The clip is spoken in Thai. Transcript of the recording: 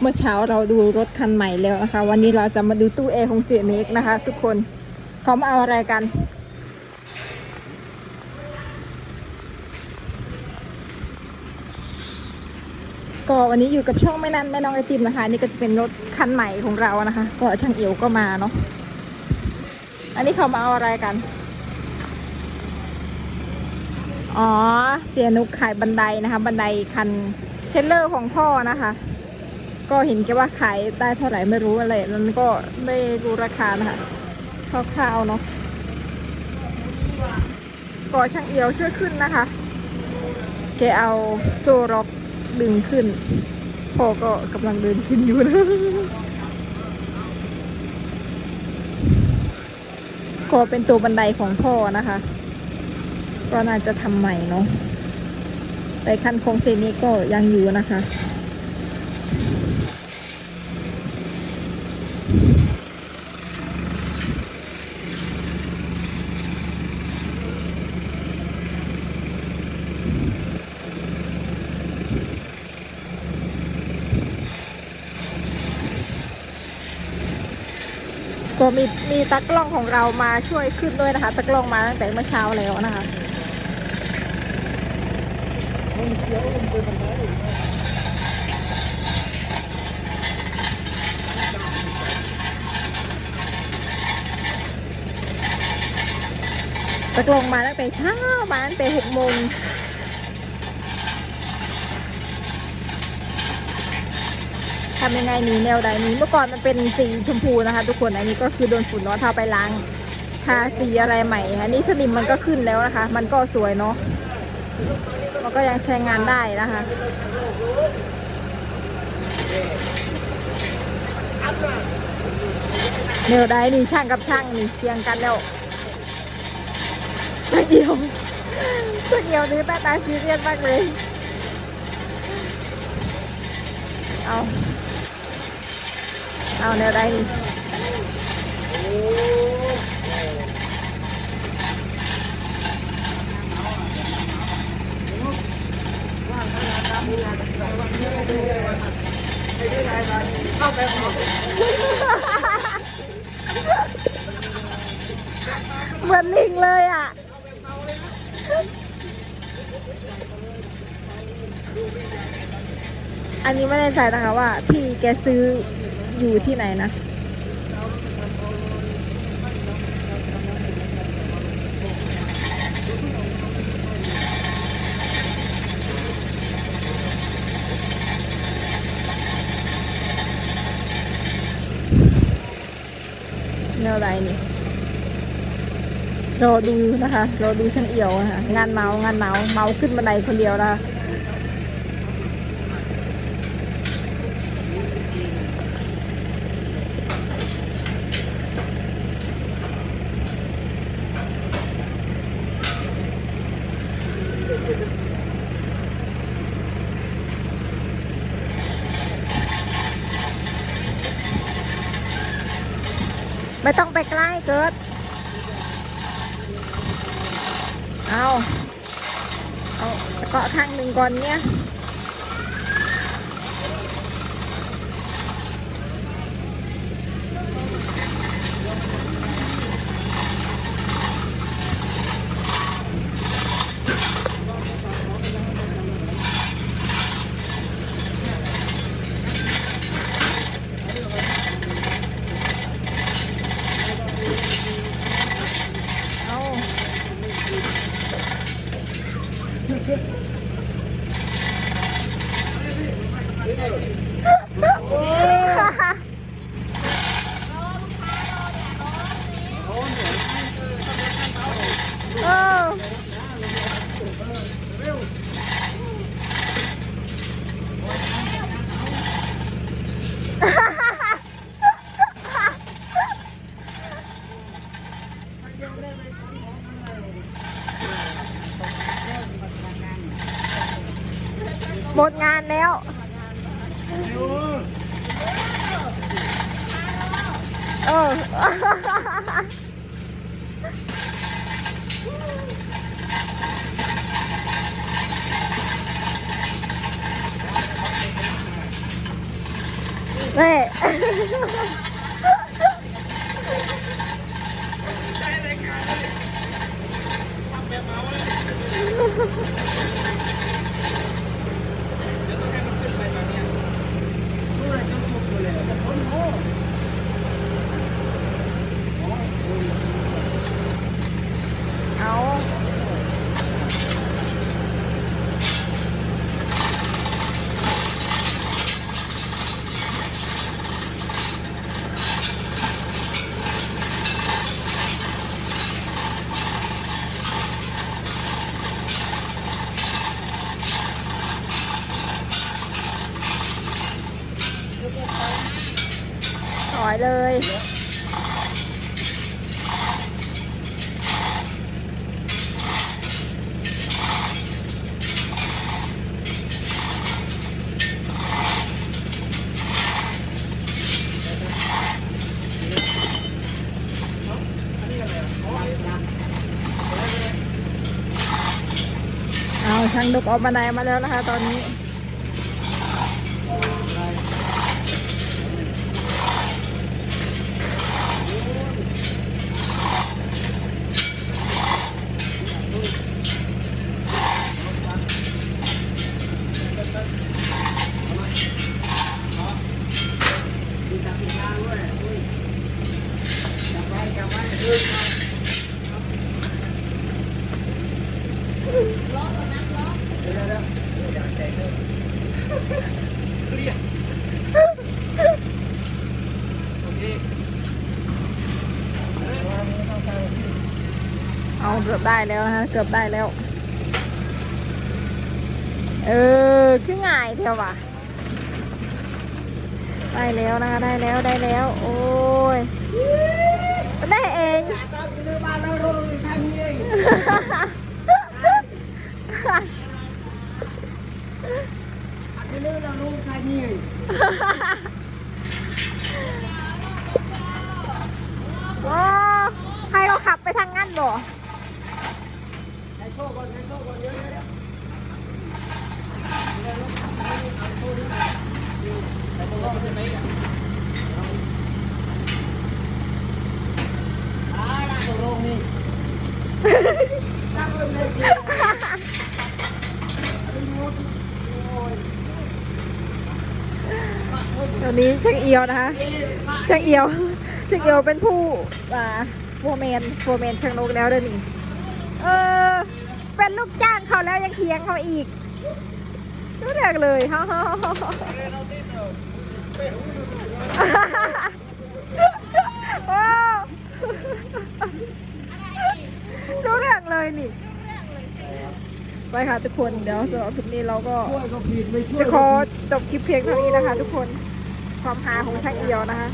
เมื่อเช้าเราดูรถคันใหม่แล้วนะคะ วันนี้เราจะมาดูตู้แอร์ของเสียเมกนะคะ ทุกคนเขามาเอาอะไรกัน ก็วันนี้อยู่กับช่องแม่นันแม่น้องไอติมนะคะ นี่ก็จะเป็นรถคันใหม่ของเรานะคะ ก็ช่างเอียวก็มาเนาะอันนี้เขามาเอาอะไรกัน อ๋อ เสียนุกขายบันไดนะคะ บันไดคันเทเลอร์ของพ่อนะคะ ก็เห็นแค่ว่าขายได้เท่าไหร่ไม่รู้อะไรนั้นก็ไม่รู้ราคานะคะคร่าวๆเนาะก็ช่างเอียวช่วยขึ้นนะคะ แกเอาโซ่ร็อกดึงขึ้นพ่อก็กำลังเดินกินอยู่นะก็เป็นตัวบันไดของพ่อนะคะ ก็น่าจะทำใหม่เนาะแต่คันของเซนี้ก็ยังอยู่นะคะ ก็มีมีตากล้องของเรามาช่วยขึ้นด้วยนะคะตากล้องมาตั้งแต่เมื่อเช้าแล้วนะคะ กลงมาตั้งแต่เช้ามาตั้งแต่หกโมงทำยังไงหนีแนวใดนี้เมื่อก่อนมันเป็นสีชมพูนะคะ ทุกคนอันนี้ก็คือโดนฝุ่นเนาะถ้าไปล้างทาสีอะไรใหม่อันนี้สนิมมันก็ขึ้นแล้วนะคะ มันก็สวยเนาะมันก็ยังใช้งานได้นะคะแนวใดนี่ช่างกับช่างนี่เคียงกันแล้ว สักเดียวสักเดียวนี้ตาตาซีเรียสมากเลยเอาเอาแนวใดนี่เหมือนลิงเลยอะ อันนี้ไม่แน่ใจนะคะว่า พี่แกซื้ออยู่ที่ไหนนะ แนวใดนี่รอดูนะคะรอดูช่างเอี่ยวนะคะงานเมา งานเมา เมาขึ้นบันไดคนเดียวนะคะ ไม่ต้องไปใกล้เกิด เอา เอาเกาะข้างหนึ่งก่อนเนี่ย เออห มดงานแล้ว เออเถอยเลย เอาช่างดกออกบันไดมาแล้วนะคะ ตอนนี้ กือบได้แล้วนะคะเกือบได้แล้ว เออคือง่ายเทียวว่ะได้แล้วนะคะได้แล้วได้แล้ว โอ้ยได้เองโอ้ให้เขาขับไปทางงั้นบ่ต อนนี้ช่างเอียวนะคะช่างเอียวช่างเอียวเป็นผู้อ่าโฟร์แมนโฟร์แมนช่างนกแล้วเดี๋ยวนี้เออเป็นลูกจ้างเขาแล้วยังเทียงเขาอีกรู้เรื่องเลยฮ่าฮ่าฮ่าฮ่าโอ้รู้เรื่องเลยนี่ไปค่ะทุกคนเดี๋ยวสำหรับคลิปนี้เราก็จะขอจบคลิปเพียงเท่านี้นะคะทุกคน ความหาของช่างเอียวนะคะ